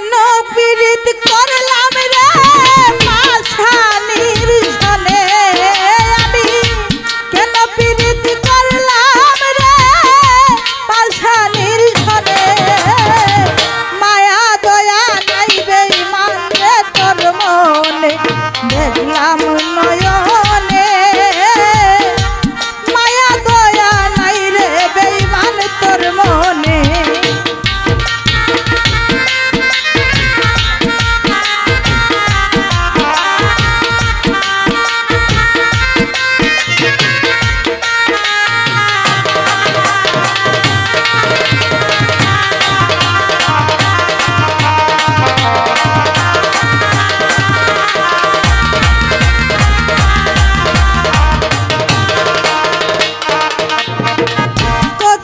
কেন পীড়িত করলা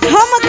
ধমক